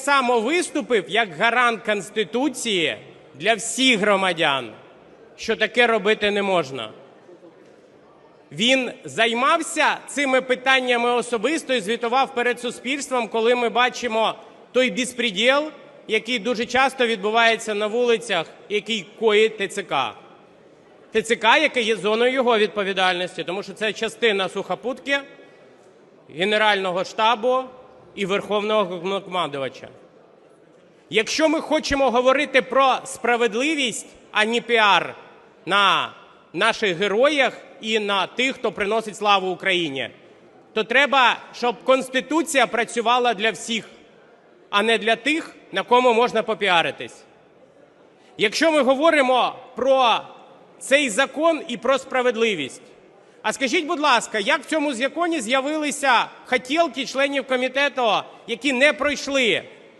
само виступив як гарант Конституції для всіх громадян, що таке робити не можна. Він займався цими питаннями особисто і звітував перед суспільством, коли ми бачимо той безпреділ, який дуже часто відбувається на вулицях, який коїть ТЦК. ТЦК, яке є зоною його відповідальності, тому що це частина сухопутки, Генерального штабу і Верховного Головнокомандувача. Якщо ми хочемо говорити про справедливість, а не піар на наших героях і на тих, хто приносить славу Україні, то треба, щоб Конституція працювала для всіх, а не для тих, на кому можна попіаритись. Якщо ми говоримо про цей закон і про справедливість, а скажіть, будь ласка, як в цьому законі з'явилися хотілки членів комітету, які не пройшли